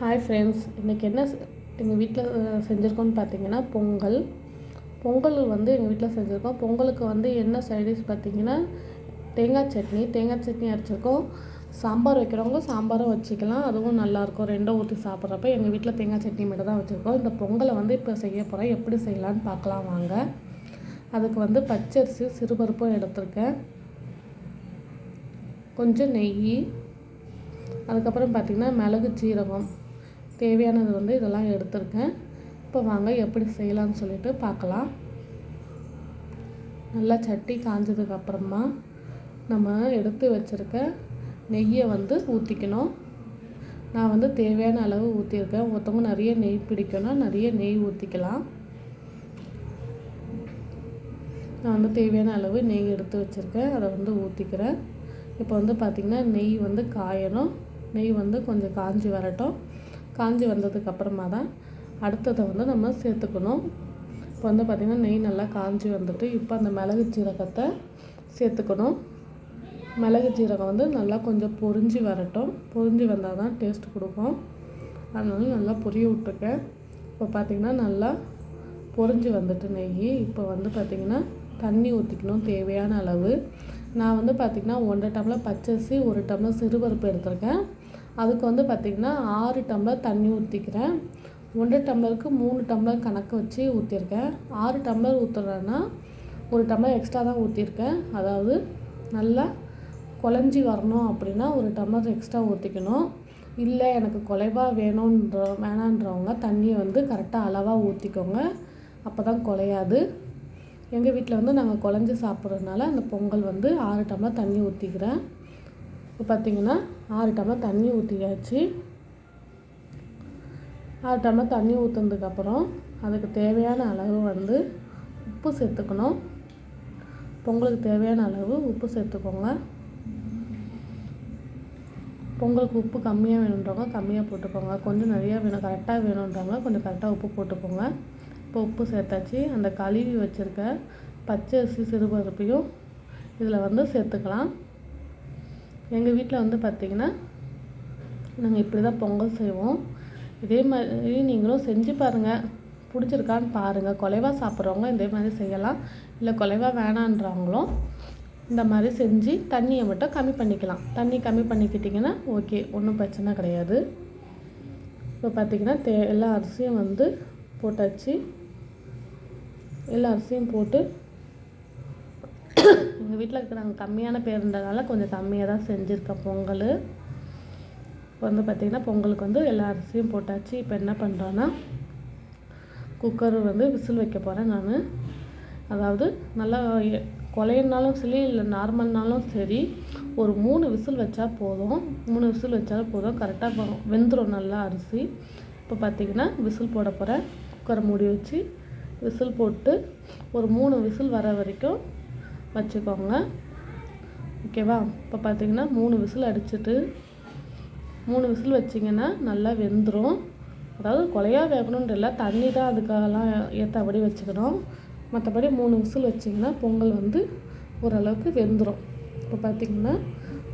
Hi friends இன்றைக்கி என்ன எங்கள் வீட்டில் செஞ்சுருக்கோம்னு பார்த்தீங்கன்னா பொங்கல். பொங்கல் வந்து எங்கள் வீட்டில் செஞ்சுருக்கோம். பொங்கலுக்கு வந்து என்ன சைடிஷ் பார்த்தீங்கன்னா தேங்காய் சட்னி. தேங்காய் சட்னி அரைச்சிருக்கோம். சாம்பார் வைக்கிறவங்க சாம்பாரும் வச்சுக்கலாம். அதுவும் நல்லாயிருக்கும். ரெண்டும் ஊற்றி சாப்பிட்றப்ப எங்கள் வீட்டில் தேங்காய் சட்னி மட்டும் தான் வச்சுருக்கோம். இந்த பொங்கலை வந்து இப்போ செய்ய போகிறோம் எப்படி செய்யலான்னு பார்க்கலாம் வாங்க. அதுக்கு வந்து பச்சரிசி சிறுபருப்பும் எடுத்திருக்கேன். கொஞ்சம் நெய். அதுக்கப்புறம் பார்த்திங்கன்னா மிளகு ஜீரகம். தேவையானது வந்து இதெல்லாம் எடுத்திருக்கேன். இப்போ வாங்க எப்படி செய்யலாம்னு சொல்லிட்டு பார்க்கலாம். நல்லா சட்டி காஞ்சதுக்கு அப்புறமா நம்ம எடுத்து வச்சுருக்க நெய்யை வந்து ஊற்றிக்கணும் நான் வந்து தேவையான அளவு ஊற்றிருக்கேன் ஒருத்தவங்க நிறைய நெய் பிடிக்கணும் நிறைய நெய் ஊற்றிக்கலாம் நான் வந்து தேவையான அளவு நெய் எடுத்து வச்சுருக்கேன். அதை வந்து ஊற்றிக்கிறேன் இப்போ வந்து பார்த்திங்கன்னா நெய் வந்து காயணும். நெய் வந்து கொஞ்சம் காஞ்சி வரட்டும். காஞ்சி வந்ததுக்கு அப்புறமா தான் அடுத்ததை வந்து நம்ம சேர்த்துக்கணும். இப்போ வந்து பார்த்திங்கன்னா நெய் நல்லா காஞ்சி வந்துட்டு இப்போ அந்த மிளகு ஜீரகத்தை சேர்த்துக்கணும். மிளகு ஜீரகம் வந்து நல்லா கொஞ்சம் பொரிஞ்சு வரட்டும். பொரிஞ்சு வந்தால் தான் டேஸ்ட் கொடுக்கும். அதனால நல்லா பொரிய விட்டுருக்கேன் இப்போ பார்த்திங்கன்னா நல்லா பொரிஞ்சு வந்துட்டு நெய். இப்போ வந்து பார்த்திங்கன்னா தண்ணி ஊற்றிக்கணும் தேவையான அளவு. நான் வந்து பார்த்திங்கன்னா ஒன்றரை டம்ளர் பச்சரிசி ஒரு டம்ளர் சிறுபருப்பு எடுத்திருக்கேன். அதுக்கு வந்து பார்த்திங்கன்னா ஆறு டம்ளர் தண்ணி ஊற்றிக்கிறேன் ஒன்றரை டம்ளருக்கு மூணு டம்ளர் கணக்கு வச்சு ஊற்றிருக்கேன் ஆறு டம்ளர் ஊற்றுறேன்னா ஒரு டம்ளர் எக்ஸ்ட்ரா தான் ஊற்றிருக்கேன் அதாவது நல்லா குழஞ்சி வரணும் அப்படின்னா ஒரு டம்ளர் எக்ஸ்ட்ரா ஊற்றிக்கணும் இல்லை எனக்கு குலைவாக வேணுன்ற வேணான்றவங்க தண்ணியை வந்து கரெக்டாக அளவாக ஊற்றிக்கோங்க அப்போ தான் குலையாது. எங்கள் வீட்டில் வந்து நாங்கள் குழஞ்சி சாப்பிட்றதுனால அந்த பொங்கல் வந்து ஆறு டம்ளர் தண்ணி ஊற்றிக்கிறேன் இப்போ பார்த்திங்கன்னா ஆறு டம்ளர் தண்ணி ஊற்றியாச்சு ஆறு டம்ளர் தண்ணி ஊற்றுனதுக்கப்புறம் அதுக்கு தேவையான அளவு வந்து உப்பு சேர்த்துக்கணும். பொங்கலுக்கு தேவையான அளவு உப்பு சேர்த்துக்கோங்க. பொங்கலுக்கு உப்பு கம்மியாக வேணுன்றவங்க கம்மியாக போட்டுக்கோங்க. கொஞ்சம் நிறையா வேணும் கரெக்டாக வேணுன்றவங்க கொஞ்சம் கரெக்டாக உப்பு போட்டுக்கோங்க. இப்போ உப்பு சேர்த்தாச்சு. அந்த கழுவி வச்சுருக்க பச்சை அரிசி சிறுபருப்பையும் இதில் வந்து சேர்த்துக்கலாம். எங்கள் வீட்டில் வந்து பார்த்திங்கன்னா நாங்கள் இப்படி தான் பொங்கல் செய்வோம். இதே மாதிரி நீங்களும் செஞ்சு பாருங்கள் பிடிச்சிருக்கான்னு பாருங்கள் குலைவாக சாப்பிட்றவங்க இதே மாதிரி செய்யலாம். இல்லை குலைவாக வேணான்றவங்களும் இந்த மாதிரி செஞ்சு தண்ணியை மட்டும் கம்மி பண்ணிக்கலாம். தண்ணி கம்மி பண்ணிக்கிட்டிங்கன்னா ஓகே ஒன்றும் பிரச்சனை கிடையாது. இப்போ பார்த்திங்கன்னா தே எல்லா அரிசியும் வந்து போட்டாச்சு. எல்லா அரிசியும் போட்டு எங்கள் வீட்டில் இருக்கிறவங்க கம்மியான பேருன்றதுனால கொஞ்சம் கம்மியாக தான் செஞ்சுருக்கேன் பொங்கல். இப்போ வந்து பார்த்திங்கன்னா பொங்கலுக்கு வந்து எல்லா அரிசியும் போட்டாச்சு. இப்போ என்ன பண்ணுறோன்னா குக்கர் வந்து விசில் வைக்க போகிறேன் நான். அதாவது நல்லா கொலையினாலும் சரி இல்லை நார்மல்னாலும் சரி ஒரு மூணு விசில் வச்சா போதும். மூணு விசில் வச்சாலும் போதும். கரெக்டாக வெந்துடும் நல்லா அரிசி. இப்போ பார்த்திங்கன்னா விசில் போட போகிறேன் குக்கரை மூடி வச்சு விசில் போட்டு ஒரு மூணு விசில் வர வரைக்கும் வச்சுக்கோங்க. ஓகேவா? இப்போ பார்த்தீங்கன்னா மூணு விசில் அடிச்சுட்டு மூணு விசில் வச்சிங்கன்னா நல்லா வெந்துடும் அதாவது கொலையாக வேகணுன்ற இல்லை தண்ணி தான் அதுக்காகலாம் ஏற்றபடி வச்சுக்கணும். மற்றபடி மூணு விசில் வச்சிங்கன்னா பொங்கல் வந்து ஓரளவுக்கு வெந்துடும் இப்போ பார்த்திங்கன்னா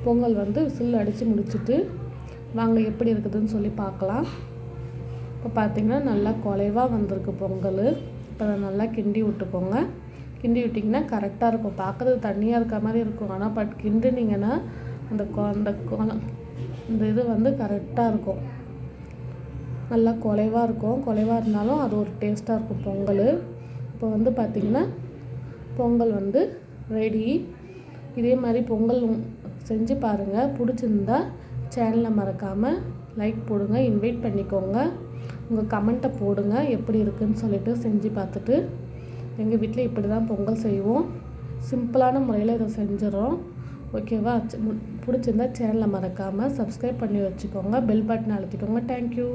பொங்கல் வந்து விசில் அடித்து முடிச்சுட்டு வாங்க எப்படி இருக்குதுன்னு சொல்லி பார்க்கலாம் இப்போ பார்த்திங்கன்னா நல்லா குலைவாக வந்திருக்கு பொங்கல். இப்போ நல்லா கிண்டி விட்டுக்கோங்க. கிண்டி விட்டிங்கன்னா கரெக்டாக இருக்கும். பார்க்குறது தண்ணியாக இருக்க மாதிரி இருக்கும். ஆனால் பட் கிண்டுனீங்கன்னா அந்த அந்த இந்த இது வந்து கரெக்டாக இருக்கும். நல்லா குலைவாக இருக்கும். குலைவாக இருந்தாலும் அது ஒரு டேஸ்ட்டாக இருக்கும். பொங்கல். இப்போ வந்து பார்த்திங்கன்னா பொங்கல் வந்து ரெடி இதே மாதிரி பொங்கல் செஞ்சு பாருங்கள் பிடிச்சிருந்தா சேனலை மறக்காமல் லைக் போடுங்க. இன்வைட் பண்ணிக்கோங்க. உங்கள் கமெண்ட்டை போடுங்க. எப்படி இருக்குதுன்னு சொல்லிட்டு செஞ்சு பார்த்துட்டு எங்கள் வீட்டில் இப்படி தான் பொங்கல் செய்வோம். சிம்பிளான முறையில் இதை செஞ்சிடறோம். ஓகேவா? பிடிச்சிருந்தா சேனலை மறக்காமல் சப்ஸ்கிரைப் பண்ணி வச்சுக்கோங்க. Bell button அழுத்திக்கோங்க. தேங்க்யூ